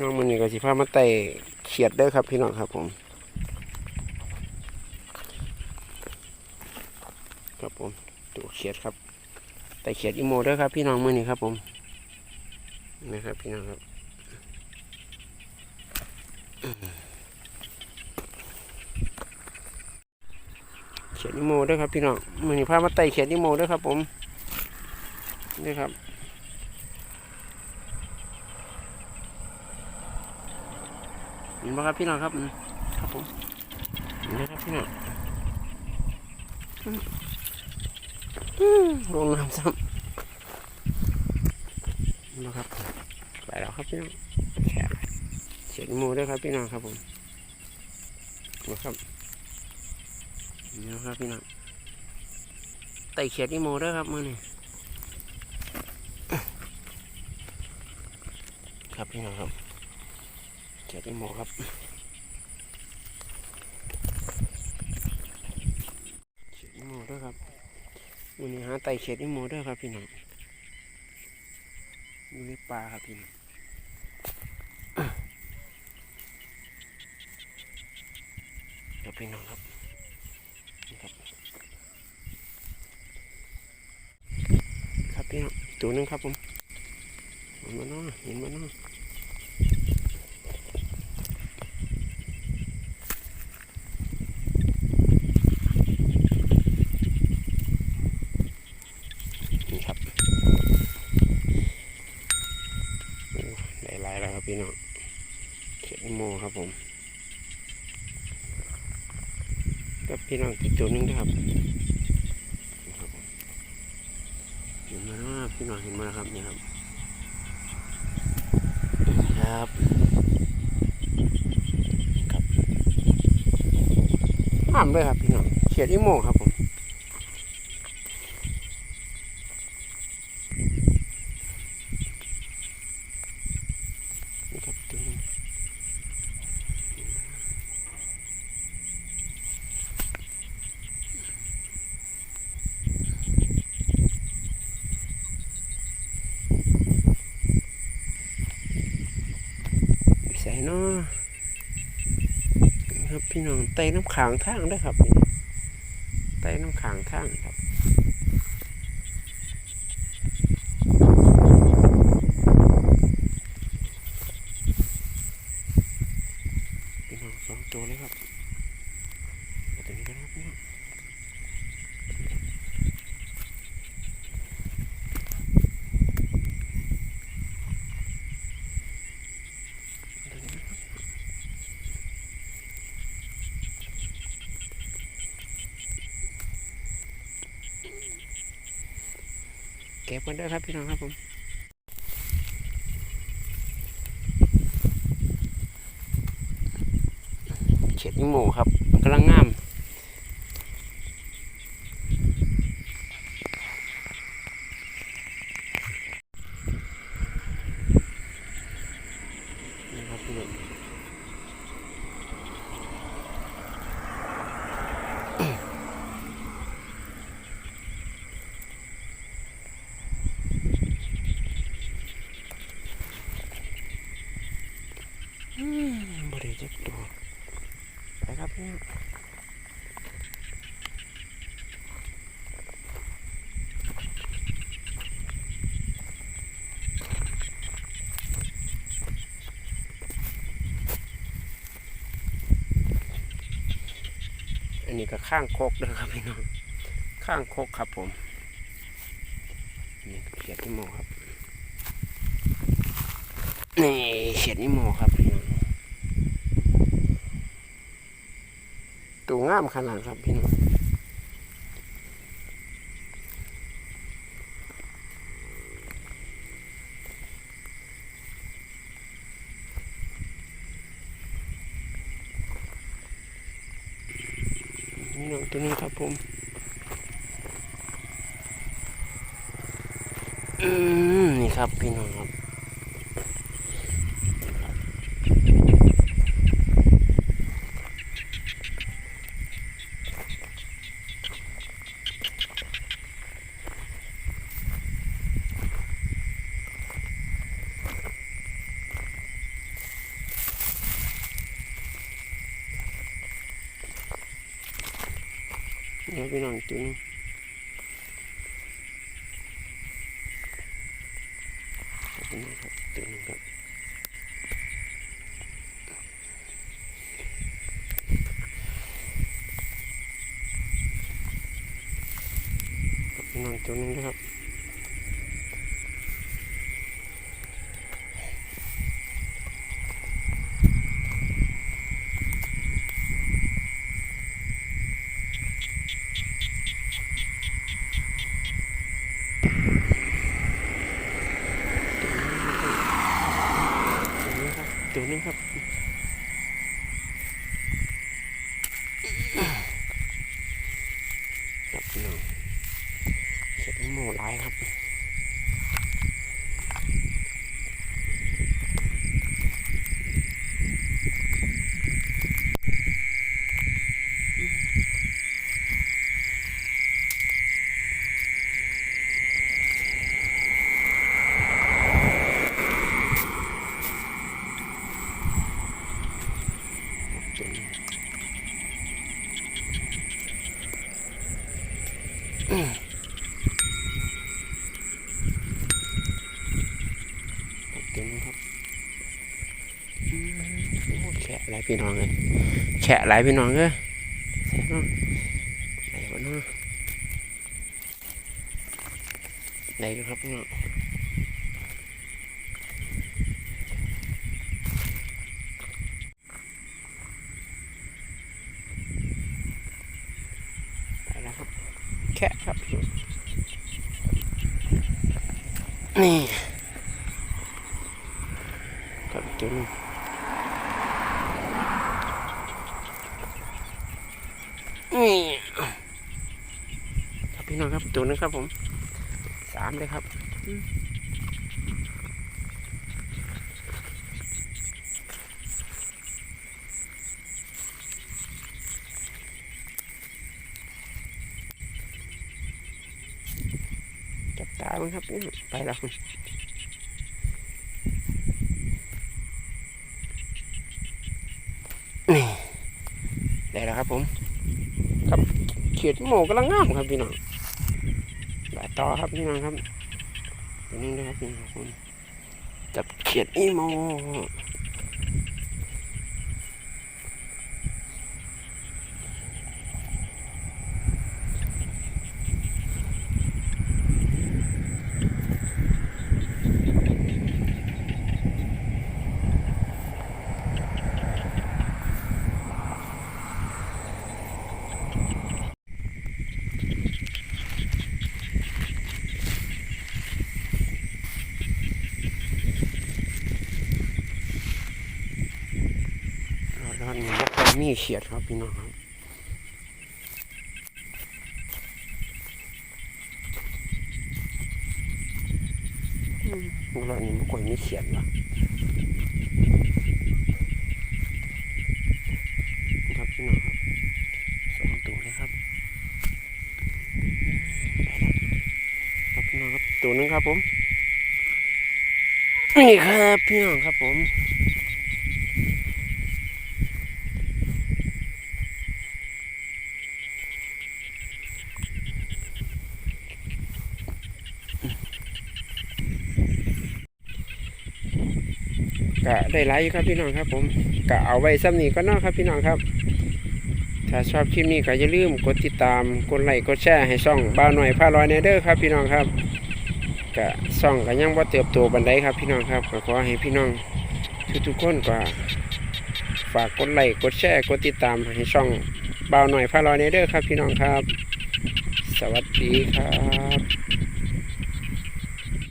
น้องมันนี่ก็สิพามาไต่เขียดเด้อครับพี่น้องครับผม ครับผมตัวเขียดครับไต่เขียดอีโมเด้อครับ พี่น้องมือนี่ครับ ผมนะครับพี่น้องครับเขียดอีโมเด้อครับพี่น้องมือนี่พามาไต่เขียดอีโมเด้อครับ ผมนี่ครับ เห็นไหมครับพี่น้องครับอืมครับผมเห็นไหมครับพี่น้องอืมอืมลงน้ำซ้ำเห็นไหมครับไปแล้วครับพี่น้องแขกเฉียดหมูด้วยครับพี่น้องครับผมนะครับนี่นะครับพี่น้องไต่เขียดอีโมด้วยครับมือนี่ครับพี่น้องครับ เขียดอีโมครับเขียดอีโมด้วยครับวันนี้หาไต่เขียดอีโมด้วยครับพี่น้องอยู่ในป่าครับพี่น้องครับพี่น้องครับครับครับพี่น้องตัวนึงครับผมเห็นมาเนาะเห็นมาเนาะ นี่ครับโอ้ได้หลายแล้วครับพี่น้อง เขียดโมครับผมกับพี่น้องอีกตัวนึงนะครับเห็นมาแล้วพี่น้องเห็นมาแล้วครับนี่ครับนี่ครับครับห้ามด้วยครับพี่น้องเขียดอีโมครับผม นี่ครับตัวนี้ใส่เนาะครับพี่น้องไต่น้ำขางทางด้วยครับไต่น้ำขางทางครับ พี่น้องสองตัวเลยครับเอาตัวนี้กันครับพี่น้องเอาตัวนี้นะครับเก็บกันด้วยครับพี่น้องครับผมเขียดนิโมครับกำลังงามนี่ครับพี่น้องอืมบริจักตัว ไปครับพี่น้องับข้างโคกนะครับพี่น้องข้างโคกครับผมนี่เขียดนิโมครับนี่เขียดนิโมครับพี่น้องตัวงามขนาดครับพี่น้อง นี่น้องตัวนี้ครับผมอืมนี่ครับพี่น้องครับ นี่ครับพี่น้องจุนครับพี่น้งครับจุนครับครับพี่น้องจุนนะครับ ตัวนี้ครับครับพี่น้องเห็ดหมูหลายครับตัวนี้ครับตัวนี้ครับอืมโอ้แฉะหลายพี่น้องเลยแฉะหลายพี่น้องเลยใส่เนาะไหนวะเนาะไหนครับพี่น้องไปแล้วครับแค่ครับพี่องนี่ครับตัวนี้ นี่ครับพี่น้องครับตัวนึงครับผมสามเลยครับจับตามันครับนี่ไปแล้วนี่ได้แล้วครับผม ขียดหมูกำลังงามครับพี่น้องแบบต่อครับพี่น้องครับตัวนี้นะครับพี่น้องจับเขียดอีโม ร้อนๆนี่บ่ค่อยมีเขียดครับพี่น้องครับอืมร้อนๆนี่บ่ค่อยมีเขียดหรอกครับพี่น้องครับสองตัวเลยครับครับพี่น้องครับตัวหนึงครับผมนี่ครับพี่น้องครับผม ก็ได้ไลค์ครับพี่น้องครับ ผมก็เอาไว้ซ้ำนี้ก็นาะครับพี่น้องครับ ถ้าชอบคลิปนี้ก็อย่าลืมกดติดตามกดไลค์กดแชร์ให้ช่องบ้าหน่อยพาลอยในเด้อครับพี่น้องครับก็ช่องก็ยังว่าเติบโตบันไดครับ พี่น้องครับก็ขอให้พี่น้องทุกๆคนก็ฝากกดไลค์กดแชร์กดติดตามให้ช่องบ้าวหน่อยพาลอยในเด้อครับพี่น้องครับ สวัสดีครับ